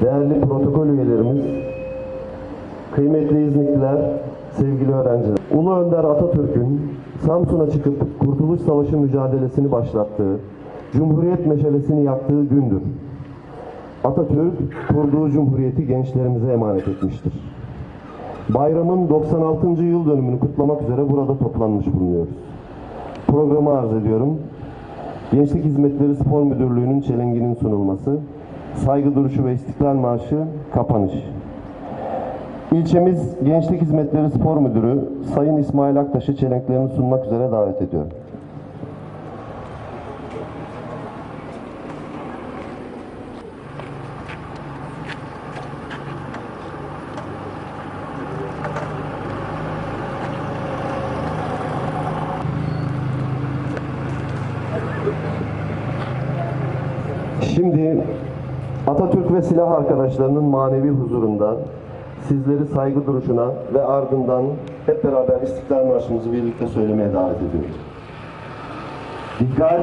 değerli protokol üyelerimiz, kıymetli İznikliler, sevgili öğrenciler. Ulu Önder Atatürk'ün Samsun'a çıkıp Kurtuluş Savaşı mücadelesini başlattığı, Cumhuriyet meşalesini yaktığı gündür. Atatürk kurduğu cumhuriyeti gençlerimize emanet etmiştir. Bayramın 96. yıl dönümünü kutlamak üzere burada toplanmış bulunuyoruz. Programı arz ediyorum. Gençlik Hizmetleri Spor Müdürlüğü'nün çelenginin sunulması, saygı duruşu ve istiklal marşı, kapanış. İlçemiz Gençlik Hizmetleri Spor Müdürü Sayın İsmail Aktaş'ı çelenklerini sunmak üzere davet ediyorum. Şimdi Atatürk ve silah arkadaşlarının manevi huzurunda sizleri saygı duruşuna ve ardından hep beraber İstiklal Marşımızı birlikte söylemeye davet ediyorum. Dikkat!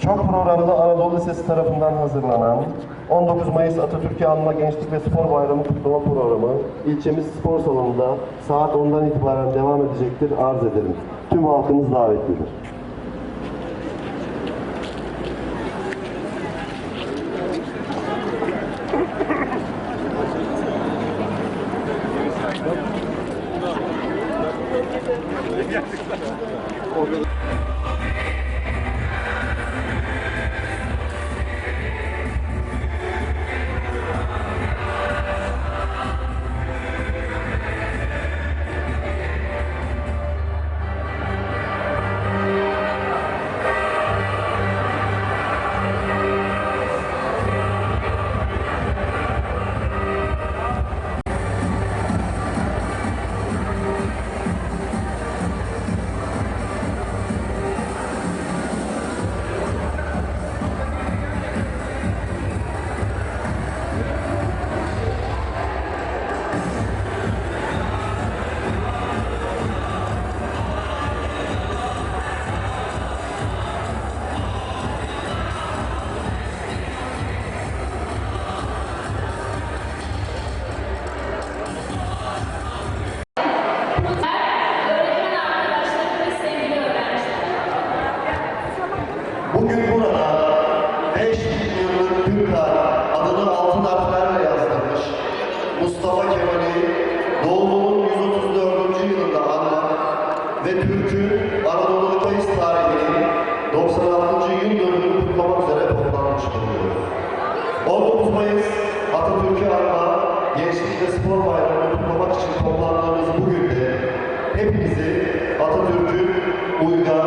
Çok programlı Anadolu Lisesi tarafından hazırlanan 19 Mayıs Atatürk'ü anma Gençlik ve Spor Bayramı kutlama programı ilçemiz spor salonunda saat 10'dan itibaren devam edecektir arz ederim. Tüm halkımız davetlidir. Ve Türk'ün Anadolu tarihinin 96. yıl dönümünü kutlamak üzere toplanmış bulunuyoruz. 19 Mayıs Atatürk'ü anma Gençlik ve Spor Bayramı'nı kutlamak için toplandığımız bu günde hepinizi Atatürk'ün uygar,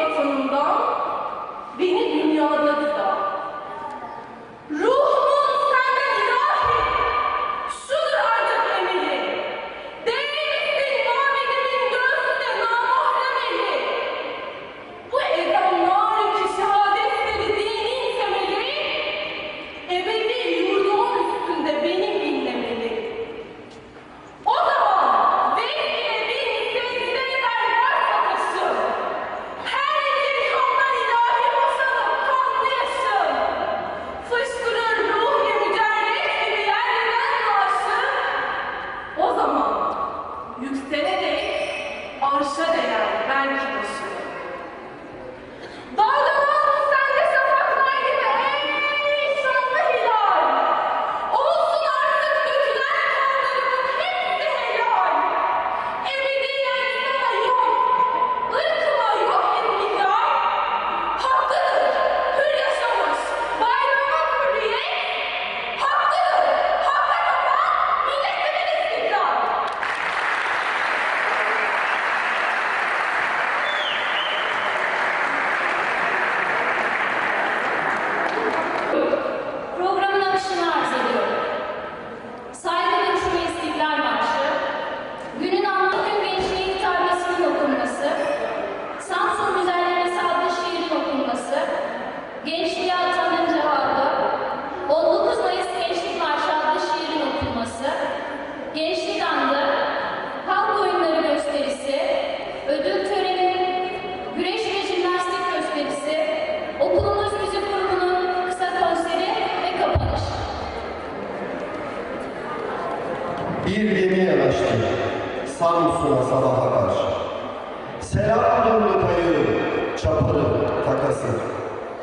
vatanımdan, beni dünyada Borsa değerli belki bosun.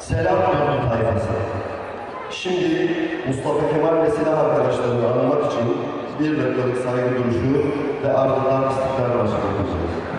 Selam Dönüm tayfası. Şimdi Mustafa Kemal ve silah arkadaşlarını anmak için bir dakikalık saygı duruşu ve ardından istiklal marşı.